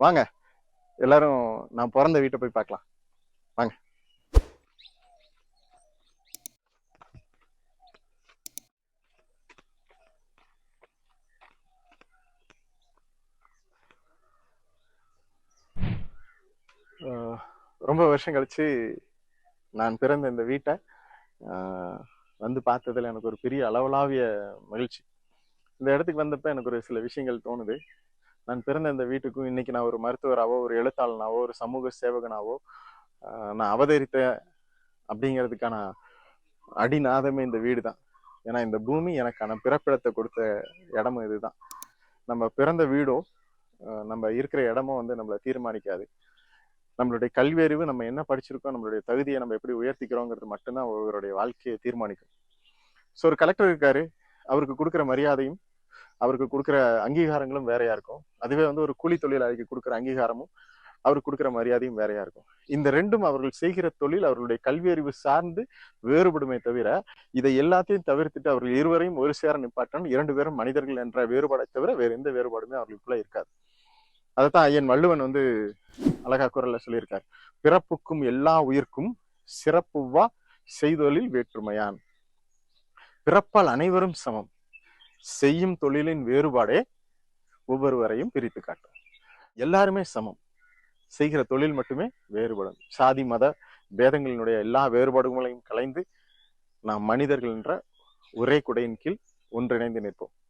வாங்க. எல்லாரும் நான் பிறந்த வீட்டை போய் பார்க்கலாம். வாங்க. ஆஹ் ரொம்ப வருஷம் கழிச்சு நான் பிறந்த இந்த வீட்டை ஆஹ் வந்து பார்த்ததுல எனக்கு ஒரு பெரிய அளவலாவிய மகிழ்ச்சி. இந்த இடத்துக்கு வந்தப்ப எனக்கு ஒரு சில விஷயங்கள் தோணுது. நான் பிறந்த இந்த வீட்டுக்கும் இன்னைக்கு நான் ஒரு மருத்துவராகவோ ஒரு எழுத்தாளனாவோ ஒரு சமூக சேவகனாவோ நான் அவதரித்த அப்படிங்கிறதுக்கான அடிநாதமே இந்த வீடு தான் ஏன்னா இந்த பூமி எனக்கான பிறப்பிடத்தை கொடுத்த இடமும் இதுதான். நம்ம பிறந்த வீடோ நம்ம இருக்கிற இடமோ வந்து நம்மளை தீர்மானிக்காது. நம்மளுடைய கல்வியறிவு நம்ம என்ன படிச்சிருக்கோம் நம்மளுடைய தகுதியை நம்ம எப்படி உயர்த்திக்கிறோங்கிறது மட்டும்தான் ஒருவருடைய வாழ்க்கையை தீர்மானிக்கும். ஸோ ஒரு கலெக்டர் இருக்காரு. அவருக்கு கொடுக்குற மரியாதையும் அவருக்கு கொடுக்குற அங்கீகாரங்களும் வேறையா இருக்கும். அதுவே வந்து ஒரு கூலி தொழிலாளிக்கு கொடுக்குற அங்கீகாரமும் அவருக்கு கொடுக்குற மரியாதையும் வேறையா இருக்கும். இந்த ரெண்டும் அவர்கள் செய்கிற தொழில் அவர்களுடைய கல்வி அறிவு சார்ந்து வேறுபடுமே தவிர இதை எல்லாத்தையும் தவிர்த்துட்டு அவர்கள் இருவரையும் ஒரு சேர நிப்பாட்டணும் இரண்டு பேரும் மனிதர்கள் என்ற வேறுபாடை தவிர வேறு எந்த வேறுபாடுமே அவர்களுக்குள்ள இருக்காது. அதைத்தான் ஐயன் வள்ளுவன் வந்து அழகா குரல்ல சொல்லியிருக்கார். பிறப்புக்கும் எல்லா உயிர்க்கும் சிறப்புவா செய்தொழில் வேற்றுமையான். பிறப்பால் அனைவரும் சமம். செய்யும் தொழிலின் வேறுபாடே ஒவ்வொருவரையும் பிரித்து காட்டும். எல்லாருமே சமம். செய்கிற தொழில் மட்டுமே வேறுபடும். சாதி மத பேதங்களினுடைய எல்லா வேறுபாடுகளையும் கலைந்து நாம் மனிதர்கள் என்ற ஒரே குடையின் கீழ் ஒன்றிணைந்து நிற்போம்.